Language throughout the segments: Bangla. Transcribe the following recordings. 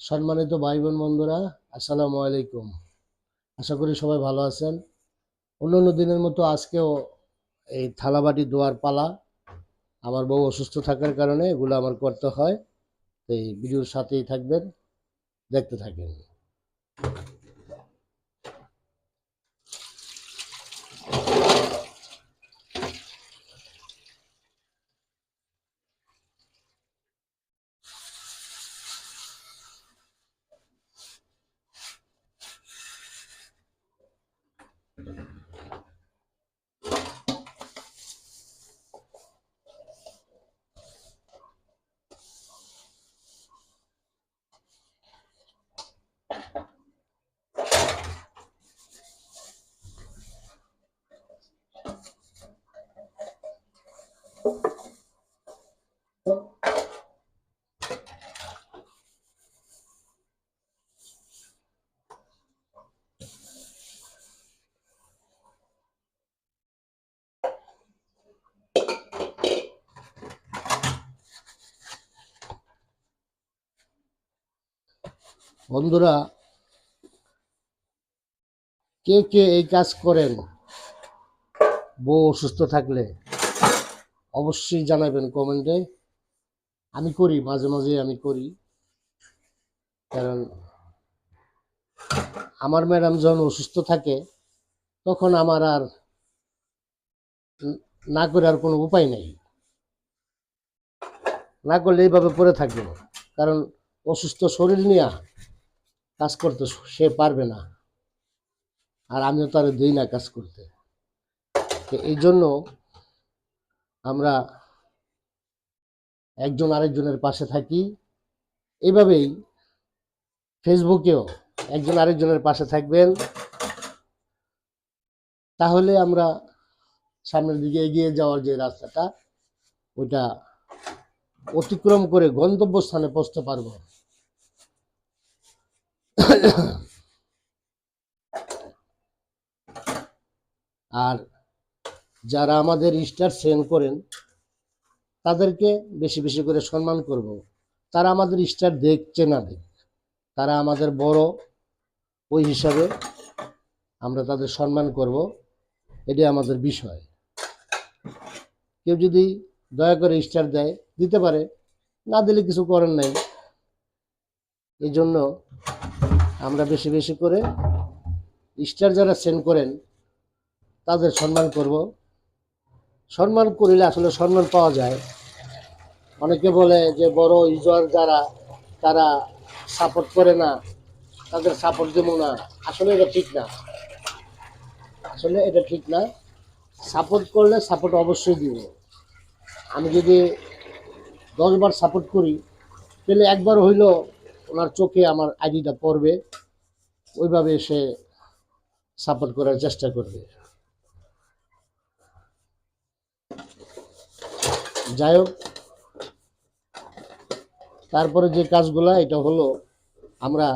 সম্মানিত ভাই বোন বন্ধুরা, আসসালামু আলাইকুম। আশা করি সবাই ভালো আছেন। অন্যান্য দিনের মতো আজকেও এই থালাবাটি দোয়ার পালা। আমার বউ অসুস্থ থাকার কারণে এগুলো আমার করতে হয়। এই ভিডিওর সাথেই থাকবেন, দেখতে থাকেন। you বন্ধুরা, কে কে এই কাজ করেন, বউ অসুস্থ থাকলে অবশ্যই জানাবেন কমেন্টে। আমি করি, মাঝে মাঝে আমি করি। কারণ আমার ম্যাডাম যখন অসুস্থ থাকে, তখন আমার আর না করে আর কোনো উপায় নেই। না করলে এইভাবে পড়ে থাকবে। কারণ অসুস্থ শরীর নিয়ে কাজ করতে সে পারবে না। আর আমিও তার দিই না কাজ করতে। এই জন্য আমরা একজন আরেকজনের পাশে থাকি। এইভাবেই ফেসবুকেও একজন আরেকজনের পাশে থাকবেন। তাহলে আমরা সামনের দিকে এগিয়ে যাওয়ার যে রাস্তাটা, ওইটা অতিক্রম করে গন্তব্যস্থানে পৌঁছতে পারব। আর যারা আমাদের স্টার সেন্ড করেন, তাদেরকে বেশি বেশি করে সম্মান করব। তারা আমাদের স্টার দেখছে না দেখ। তারা আমাদের বড়, ওই হিসাবে আমরা তাদের সম্মান করব। এটাই আমাদের বিষয়। কেউ যদি দয়া করে স্টার দেয়, দিতে পারে। না দিলে কিছু করার নাই। এই জন্য আমরা বেশি বেশি করে স্টার যারা সেন্ড করেন, তাদের সম্মান করব। সম্মান করিলে আসলে সম্মান পাওয়া যায়। অনেকে বলে যে বড় ইউজার যারা, তারা সাপোর্ট করে না, তাদের সাপোর্ট দেবো না। আসলে এটা ঠিক না। আসলে এটা ঠিক না। সাপোর্ট করলে সাপোর্ট অবশ্যই দিব। আমি যদি দশবার সাপোর্ট করি, তাহলে একবার হইল ওনার চোখে আমার আইডিটা পড়বে, ওইভাবে সে সাপোর্ট করার চেষ্টা করবে। যাই হোক, তারপরে যে কাজগুলা, এটা হলো আমরা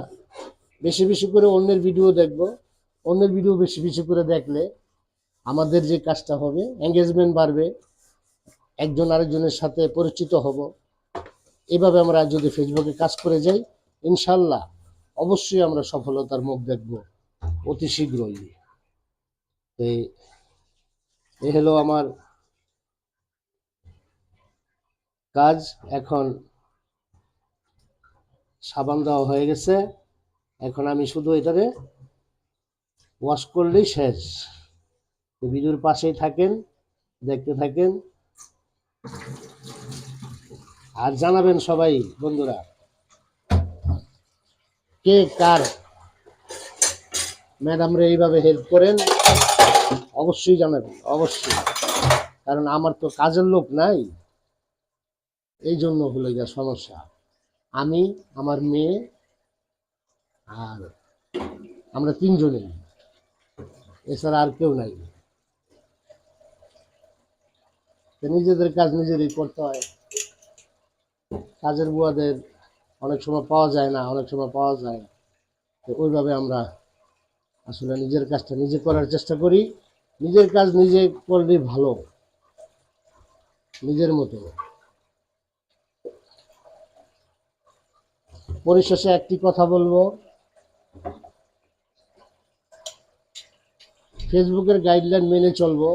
বেশি বেশি করে অন্যের ভিডিও দেখব। অন্যের ভিডিও বেশি বেশি করে দেখলে আমাদের যে কাজটা হবে এঙ্গেজমেন্ট বাড়বে, একজন আরেকজনের সাথে পরিচিত হব। এভাবে আমরা যদি ফেসবুকে কাজ করে যাই ইনশাল্লাহ অবশ্যই আমরা সফলতার মুখ দেখব অতি শীঘ্রই। এই হলো আমার কাজ। এখন সাবান দেওয়া হয়ে গেছে। এখন আমি শুধু এটারে ওয়াশ করলেই শেষ। ভিডিওর পাশেই থাকেন, দেখতে থাকেন। আর জানাবেন সবাই, বন্ধুরা। কে কার? ম্যাডামরা এইভাবে হেল্প করেন, অবশ্যই জানাবেন, অবশ্যই। কারণ আমার তো কাজের লোক নাই এই জন্য হলো গিয়া সমস্যা। আমি, আমার মেয়ে আর আমরা তিনজনেই এছাড়া আর কেউ নাই। নিজেদের কাজ নিজেরই করতে হয়। কাজের বুয়াদের অনেক সময় পাওয়া যায় না, অনেক সময় পাওয়া যায় তো ওইভাবে আমরা আসলে নিজের কাজটা নিজে করার চেষ্টা করি। নিজের কাজ নিজে করলেই ভালো, নিজের মতো। পরিশেষে একটি কথা বলব। ফেসবুকের গাইডলাইন মেনে চলবো।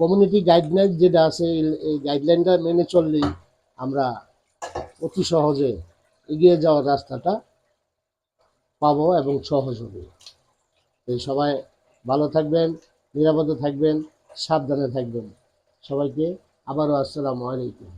কমিউনিটি গাইডলাইন যেটা আছে, এই গাইডলাইনটা মেনে চললেই আমরা অতি সহজে এগিয়ে যাওয়ার রাস্তাটা পাবো এবং সহজ হবে। এই সবাই ভালো থাকবেন, নিরাপদে থাকবেন, সাবধানে থাকবেন। সবাইকে আবারও আসসালামু আলাইকুম।